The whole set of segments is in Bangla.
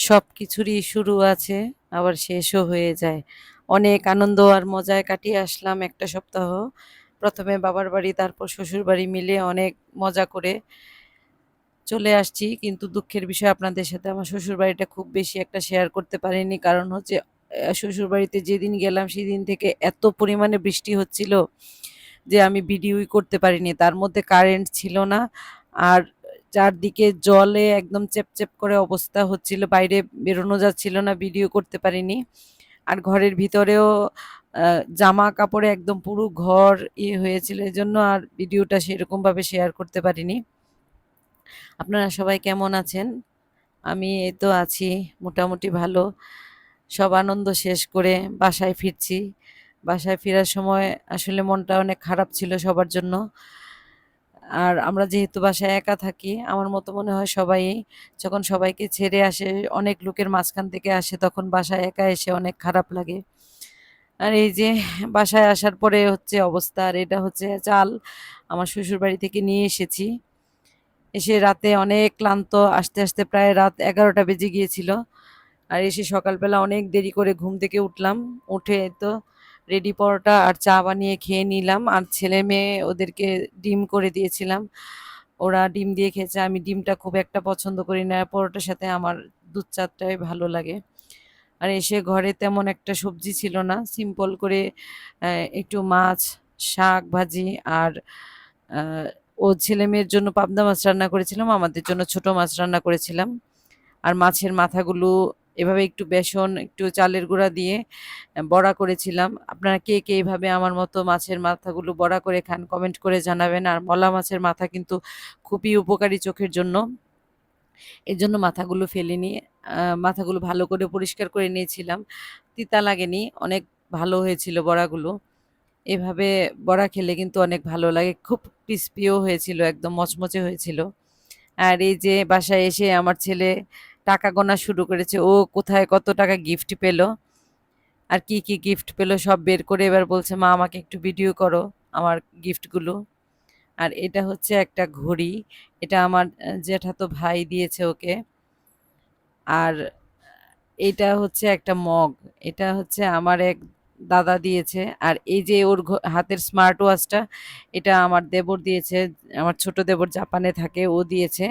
সব কিছুরই শুরু আছে, আবার শেষও হয়ে যায়। অনেক আনন্দ আর মজায় কাটিয়ে আসলাম একটা সপ্তাহ। প্রথমে বাবার বাড়ি, তারপর শ্বশুর বাড়ি মিলে অনেক মজা করে চলে আসছি। কিন্তু দুঃখের বিষয়, আপনাদের সাথে আমার শ্বশুর বাড়িটা খুব বেশি একটা শেয়ার করতে পারিনি। কারণ হচ্ছে শ্বশুর বাড়িতে যেদিন গেলাম, সেদিন থেকে এত পরিমাণে বৃষ্টি হচ্ছিল যে আমি ভিডিওই করতে পারিনি। তার মধ্যে কারেন্ট ছিল না। আর চারদিকে জলে একদম চেপচেপ করে অবস্থা হচ্ছিল, বাইরে বেরোনো যাচ্ছিল না, ভিডিও করতে পারিনি। আর ঘরের ভিতরেও জামা কাপড়ে একদম পুরো ঘর ইয়ে হয়েছিল এই জন্য আর ভিডিওটা সেরকমভাবে শেয়ার করতে পারিনি। আপনারা সবাই কেমন আছেন? আমি এই তো আছি, মোটামুটি ভালো। সব আনন্দ শেষ করে বাসায় ফিরছি। বাসায় ফেরার সময় আসলে মনটা অনেক খারাপ ছিল সবার জন্য। আর আমরা যেহেতু বাসায় একা থাকি, আমার মতো মনে হয় সবাই যখন সবাইকে ছেড়ে আসে, অনেক লোকের মাঝখান থেকে আসে, তখন বাসায় একা এসে অনেক খারাপ লাগে। আর এই যে বাসায় আসার পরে হচ্ছে অবস্থা, আর এটা হচ্ছে চাল আমার শ্বশুর বাড়ি থেকে নিয়ে এসেছি। এসে রাতে অনেক ক্লান্ত, আসতে আসতে প্রায় রাত এগারোটা বেজে গিয়েছিল। আর এসে সকালবেলা অনেক দেরি করে ঘুম থেকে উঠলাম। উঠে তো রেডি পরোটা আর চা বানিয়ে খেয়ে নিলাম। আর ছেলে মেয়ে ওদেরকে ডিম করে দিয়েছিলাম। ওরা ডিম দিয়ে খেয়েছে। আমি ডিমটা খুব একটা পছন্দ করি না। পরোটার সাথে আমার দুধ চাটাই ভালো লাগে। আর এসে ঘরে তেমন একটা সবজি ছিল না। সিম্পল করে একটু মাছ, শাক ভাজি আর ও ছেলে মেয়ের জন্য পাবদা মাছ রান্না করেছিলাম। আমাদের জন্য ছোট মাছ রান্না করেছিলাম। আর মাছের মাথাগুলো এভাবে একটু বেসন একটু চালের গুঁড়া দিয়ে বড়া করেছিলাম। আপনারা কে কে এইভাবে আমার মতো মাছের মাথাগুলো বড়া করে খান কমেন্ট করে জানাবেন। আর মলা মাছের মাথা কিন্তু খুবই উপকারী চোখের জন্য। এর জন্য মাথাগুলো ফেলিনি আহ, মাথাগুলো ভালো করে পরিষ্কার করে নিয়েছিলাম। তিতা লাগেনি অনেক ভালো হয়েছিল বড়াগুলো। এভাবে বড়া খেলে কিন্তু অনেক ভালো লাগে। খুব ক্রিস্পিও হয়েছিল একদম মচমচে হয়েছিল। আর এই যে বাসায় এসে আমার ছেলে টাকা গোনা শুরু করেছে। ও কোথায় কত টাকা গিফট পেল? আর কি কি গিফট পেল সব বের করে এবার বলছে, মা, আমাকে একটু ভিডিও করো আমার গিফটগুলো আর এটা হচ্ছে একটা ঘড়ি। এটা আমার জ্যাঠাতো ভাই দিয়েছে ওকে। আর এটা হচ্ছে একটা মগ। এটা হচ্ছে আমার এক দাদা দিয়েছে। আর এই যে ওর হাতের স্মার্ট ওয়াচটা এটা আমার দেবর দিয়েছে। আমার ছোট দেবর জাপানে থাকে, ও দিয়েছে।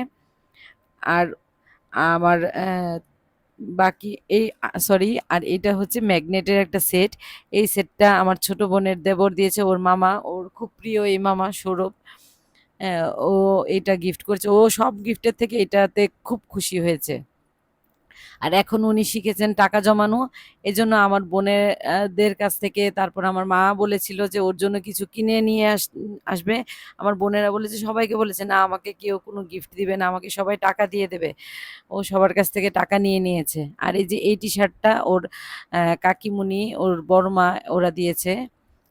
আর আমার বাকি এই সরি আর এটা হচ্ছে ম্যাগনেটের একটা সেট এই সেটটা আমার ছোট বোনের দেবর দিয়েছে, ওর মামা, ওর খুব প্রিয় এই মামা সৌরভ। ও এটা গিফট করেছে। ও সব গিফটের থেকে এটাতে খুব খুশি হয়েছে। আর এখন উনি শিখেছেন টাকা জমানো। এজন্য আমার বোনের কাছ থেকে তারপর আমার মা বলেছিল যে, ওর জন্য কিছু কিনে নিয়ে আস, আসবে। আমার বোনেরা বলেছে, সবাইকে বলেছে, না, আমাকে কেউ কোনো গিফট দিবে না, আমাকে সবাই টাকা দিয়ে দেবে। ও সবার কাছ থেকে টাকা নিয়ে নিয়েছে। আর এই যে এই টি শার্টটা ওর কাকিমুনি, ওর বড় মা ওরা দিয়েছে।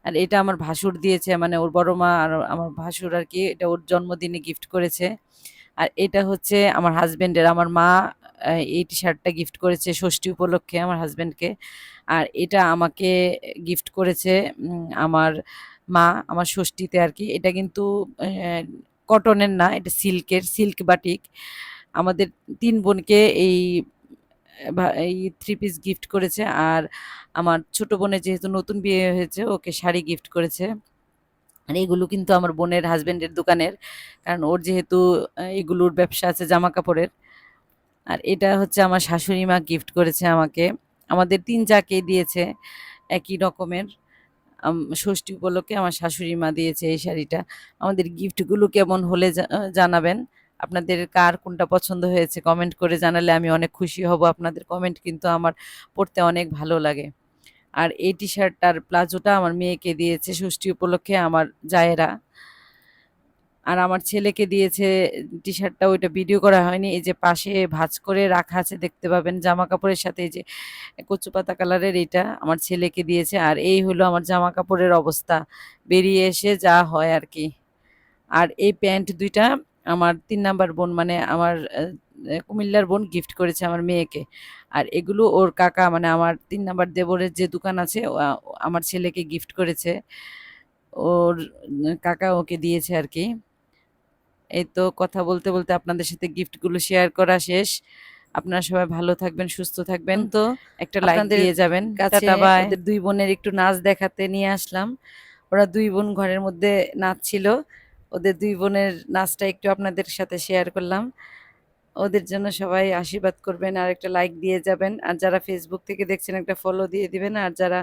আর এটা আমার ভাসুর দিয়েছে মানে ওর বড় মা আর আমার ভাসুর আর কি, এটা ওর জন্মদিনে গিফট করেছে। আর এটা হচ্ছে আমার হাজবেন্ডের আমার মা এই টি শার্টটা গিফট করেছে ষষ্ঠী উপলক্ষে আমার হাজব্যান্ডকে আর এটা আমাকে গিফট করেছে আমার মা, আমার ষষ্ঠীতে আর কি। এটা কিন্তু কটনের না, এটা সিল্কের সিল্ক বাটিক আমাদের তিন বোনকে এই এই থ্রি পিস গিফট করেছে। আর আমার ছোট বোনের যেহেতু নতুন বিয়ে হয়েছে, ওকে শাড়ি গিফট করেছে। আর এগুলো কিন্তু আমার বোনের হাজব্যান্ডের দোকানের। কারণ ওর যেহেতু এগুলোর ব্যবসা আছে জামা কাপড়ের আর এটা হচ্ছে আমার শাশুড়ি মা গিফট করেছে আমাকে। আমাদের তিন যাকে দিয়েছে একই রকমের। ষষ্ঠী উপলক্ষে আমার শাশুড়ি মা দিয়েছে এই শাড়িটা। আমাদের গিফটগুলো কেমন হলে জানাবেন। আপনাদের কার কোনটা পছন্দ হয়েছে কমেন্ট করে জানালে আমি অনেক খুশি হব। আপনাদের কমেন্ট কিন্তু আমার পড়তে অনেক ভালো লাগে। আর এই টি শার্টটার প্লাজোটা আমার মেয়েকে দিয়েছে ষষ্ঠী উপলক্ষে আমার জায়েরা। আর আমার ছেলেকে দিয়েছে টি শার্টটা ওইটা ভিডিও করা হয়নি। এই যে পাশে ভাঁজ করে রাখা আছে, দেখতে পাবেন জামা কাপড়ের সাথে, এই যে কচু পাতা কালারের এটা আমার ছেলেকে দিয়েছে। আর এই হলো আমার জামা কাপড়ের অবস্থা। বেরিয়ে এসে যা হয় আর কি। আর এই প্যান্ট দুইটা আমার তিন নাম্বার বোন মানে আমার কুমিল্লার বোন গিফট করেছে আমার মেয়েকে। আর এগুলো ওর কাকা মানে আমার তিন নাম্বার দেবরের যে দোকান আছে আমার ছেলেকে গিফট করেছে। ওর কাকা ওকে দিয়েছে আর কি। এই তো কথা বলতে বলতে আপনাদের সাথে গিফটগুলো শেয়ার করা শেষ। আপনারা সবাই ভালো থাকবেন সুস্থ থাকবেন। তো একটা লাইক দিয়ে যাবেন। কাছে টাটা বাই দুই বোনের একটু নাচ দেখাতে নিয়ে আসলাম। ওরা দুই বোন ঘরের মধ্যে নাচ ছিল ওদের দুই বোনের নাচটা একটু আপনাদের সাথে শেয়ার করলাম। ওদের জন্য সবাই আশীর্বাদ করবেন আর একটা লাইক দিয়ে যাবেন। আর যারা ফেসবুক থেকে দেখছেন, একটা ফলো দিয়ে দিবেন। আর যারা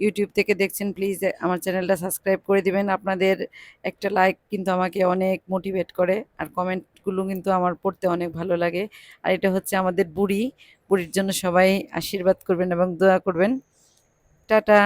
ইউটিউব থেকে দেখছেন প্লিজ আমার চ্যানেলটা সাবস্ক্রাইব করে দিবেন। আপনাদের একটা লাইক কিন্তু আমাকে অনেক মোটিভেট করে। আর কমেন্টগুলো কিন্তু আমার পড়তে অনেক ভালো লাগে। আর এটা হচ্ছে আমাদের বুড়ি। বুড়ির জন্য সবাই আশীর্বাদ করবেন এবং দোয়া করবেন। টাটা!